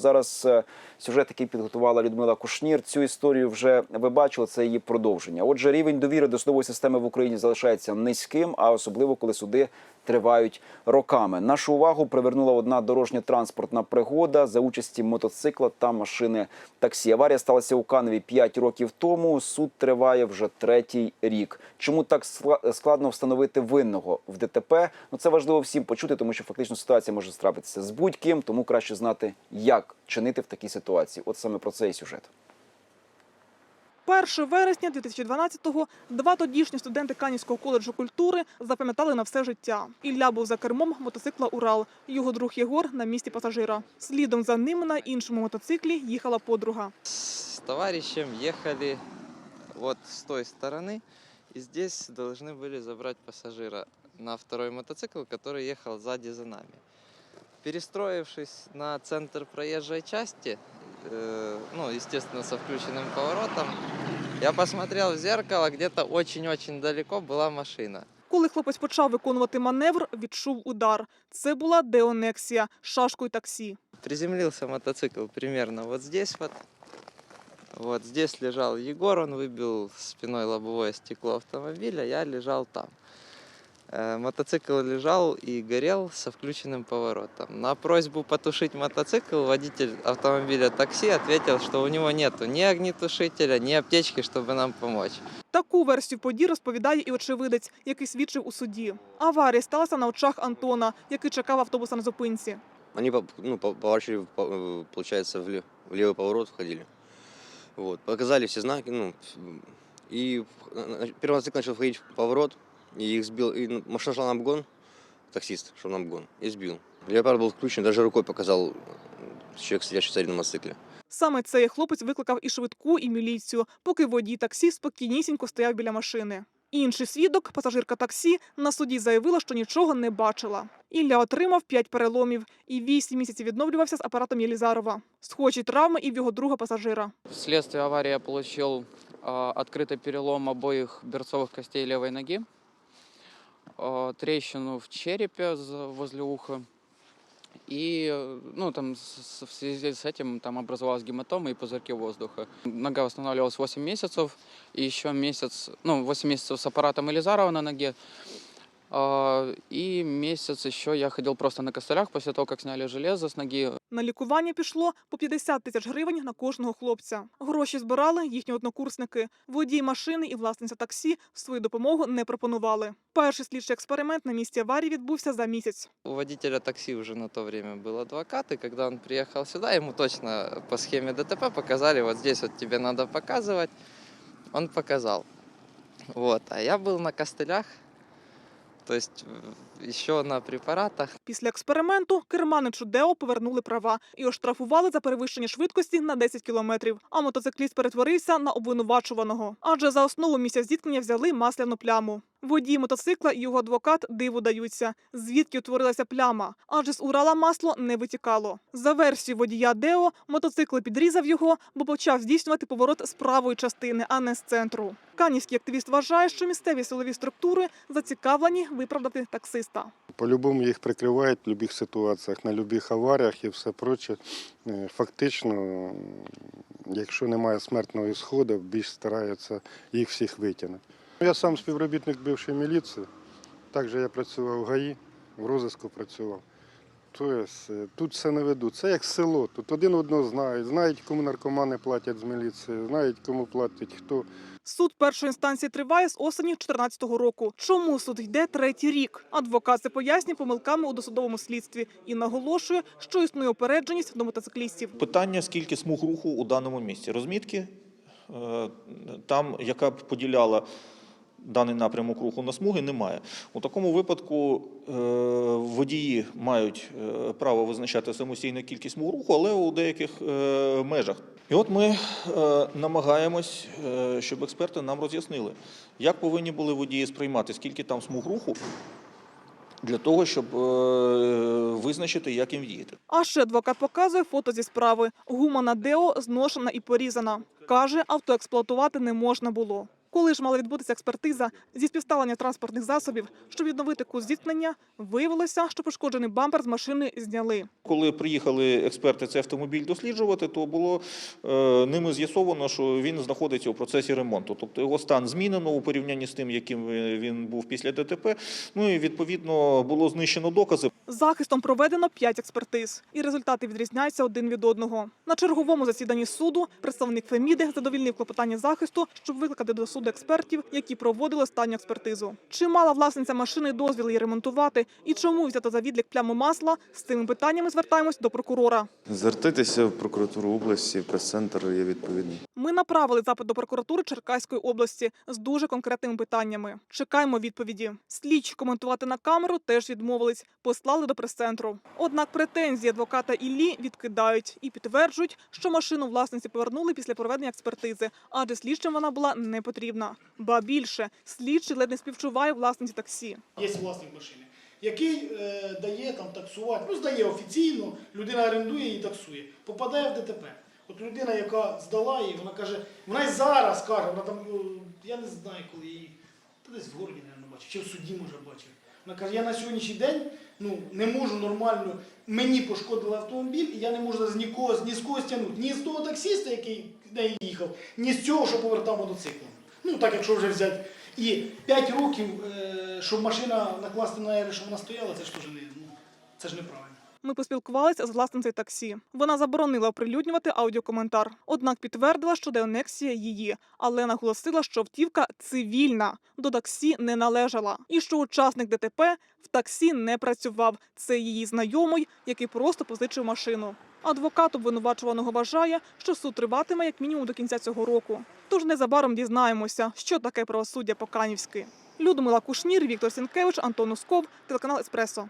Зараз е, сюжет, який підготувала Людмила Кушнір. Цю історію вже ви бачили. Це її продовження. Отже, рівень довіри до судової системи в Україні залишається низьким, а особливо коли суди тривають роками. Нашу увагу привернула одна дорожньо-транспортна пригода за участі мотоцикла та машини таксі. Аварія сталася у Каневі 5 років тому. Суд триває вже третій рік. Чому так скла- складно встановити винного в ДТП? Ну це важливо всім почути, тому що фактично ситуація може трапитися з будь-ким, тому краще знати, як чинити в такій ситуації. От саме про це і сюжет. 1 вересня 2012-го два тодішні студенти Канівського коледжу культури запам'ятали на все життя. Ілля був за кермом мотоцикла Урал. Його друг Єгор на місці пасажира. Слідом за ним на іншому мотоциклі їхала подруга. С товарищем ехали вот с той стороны, и здесь должны были забрать пассажира на второй мотоцикл, который ехал сзади за нами. Перестроившись на центр проезжей части, э, ну, естественно, со включенным поворотом, я посмотрел в зеркало, где-то очень-очень далеко была машина. Коли хлопець почав виконувати маневр, відчув удар. Це була деонексія шашкою таксі. Приземлился мотоцикл примерно вот здесь вот. Вот здесь лежал Егор, он выбил спиной лобовое стекло автомобиля, я лежал там. Э, Мотоцикл лежал и горел со включенным поворотом. На просьбу потушить мотоцикл водитель автомобиля такси ответил, что у него нету ни огнетушителя, ни аптечки, чтобы нам помочь. Таку версію подій розповідає і очевидець, який свідчив у суді. Аварія сталася на очах Антона, який чекав автобуса на зупинці. Они по- ну, по- поворачивали, по- э, получается, в, ле- в левый поворот входили. Вот. Показали все знаки, ну, и на- на- первый мотоцикл начал входить в поворот, и их сбил, и ну, машина шла на обгон, таксист шел на обгон, и сбил. Леопард был включен, даже рукой показал э, человек, сидящий сзади на мотоцикле. Саме цей хлопець викликав і швидку, і міліцію, поки водій таксі спокійнісінько стояв біля машини. Інший свідок, пасажирка таксі, на суді заявила, що нічого не бачила. Ілля отримав п'ять переломів і вісім місяців відновлювався з апаратом Єлізарова. Схожі травми і в його друга пасажира. Вследствие аварии я получил а, открытый перелом обоих берцовых костей левой ноги, а, Трещину в черепе возле уха. И, э, ну, там в связи с этим там образовалась гематома и пузырьки воздуха. Нога восстанавливалась 8 месяцев, и еще месяц, ну, 8 месяцев с аппаратом Елизарова на ноге. А, И месяц еще я ходил просто на костылях после того, как сняли железо с ноги. На лікування пішло по 50 тисяч гривень на кожного хлопця. Гроші збирали їхні однокурсники. Водій машини і власниця таксі свою допомогу не пропонували. Перший слідчий експеримент на місці аварії відбувся за місяць. У водителя такси уже на то время был адвокат, и когда он приехал сюда, ему точно по схеме ДТП показали, вот здесь вот тебе надо показывать. Он показал. Вот, а я был на костылях, то есть э, на препаратах. Після експерименту керманичу Део повернули права і оштрафували за перевищення швидкості на 10 кілометрів. А мотоцикліст перетворився на обвинувачуваного. Адже за основу місця зіткнення взяли масляну пляму. Водій мотоцикла і його адвокат диву даються. Звідки утворилася пляма? Адже з Урала масло не витікало. За версією водія Део, мотоцикл підрізав його, бо почав здійснювати поворот з правої частини, а не з центру. Канівський активіст вважає, що місцеві силові структури зацікавлені виправдати таксиста. По-любому їх прикривають в будь-яких ситуаціях, на будь-яких аваріях і все проче. Е, Фактично, якщо немає смертного ісходу, більш стараються їх всіх витягнути. Я сам співробітник бившої міліції, також я працював в ГАІ, в розвитку працював. Тобто тут все на виду. Це як село. Тут один одного знають, знають, кому наркомани платять з міліції, знають, кому платить хто. Суд першої інстанції триває з осені 2014 року. Чому суд йде третій рік? Адвокат це пояснює помилками у досудовому слідстві і наголошує, що існує опередженість до мотоциклістів. Питання, скільки смуг руху у даному місці. Розмітки, е, там, яка б поділяла даний напрямок руху на смуги, немає. У такому випадку е, водії мають е, право визначати самостійну кількість смуг руху, але у деяких е, межах. І от ми намагаємось, щоб експерти нам роз'яснили, як повинні були водії сприймати, скільки там смуг руху, для того, щоб визначити, як їм діяти. А ще адвокат показує фото зі справи. Гума на Део зношена і порізана. Каже, авто експлуатувати не можна було. Коли ж мала відбутися експертиза зі співставлення транспортних засобів, щоб відновити курс зіткнення, виявилося, що пошкоджений бампер з машини зняли. Коли приїхали експерти цей автомобіль досліджувати, то було е, ними з'ясовано, що він знаходиться у процесі ремонту. Тобто його стан змінено у порівнянні з тим, яким він був після ДТП. Ну і відповідно було знищено докази. Захистом проведено п'ять експертиз, і результати відрізняються один від одного. На черговому засіданні суду представник Феміди задовільнив клопотання захисту, щоб викликати до суду експертів, які проводили останню експертизу. Чи мала власниця машини дозвіл її ремонтувати, і чому взято за відлік пляму масла? З цими питаннями звертаємось до прокурора. Звертайтеся в прокуратуру області, прес-центр є відповідний. Ми направили запит до прокуратури Черкаської області з дуже конкретними питаннями. Чекаємо відповіді. Слідчі коментувати на камеру теж відмовились, послали до прес-центру. Однак претензії адвоката Іллі відкидають і підтверджують, що машину власниці повернули після проведення експертизи, адже слідчим вона була не потрібна. Ба більше слідчий ледь не співчуває власниці таксі. Є власник машини, який е, дає там таксувати, ну здає офіційно, людина орендує і таксує, попадає в ДТП. От людина, яка здала її, вона каже, вона й зараз каже, вона там, е, я не знаю, коли її, та десь в городі, не бачив, чи в суді може бачив. Вона каже, я на сьогоднішній день ну, не можу нормально, мені пошкодили автомобіль, і я не можу зараз нікого, ні з кого стягнути, ні з того таксиста, який з їхав, ні з цього, що повертав мотоциклом. Ну, так якщо вже взяти. І 5 років, е, щоб машина накласти на аеро, щоб вона стояла, це ж теж не, ну, це ж неправильно. Ми поспілкувалися з власницею таксі. Вона заборонила оприлюднювати аудіокоментар. Однак підтвердила, що деонексія її, але наголосила, що автівка цивільна, до таксі не належала, і що учасник ДТП в таксі не працював. Це її знайомий, який просто позичив машину. Адвокат обвинувачуваного вважає, що суд триватиме як мінімум до кінця цього року. Тож незабаром дізнаємося, що таке правосуддя по-канівськи. Людмила Кушнір, Віктор Сінкевич, Антон Усков, телеканал Еспресо.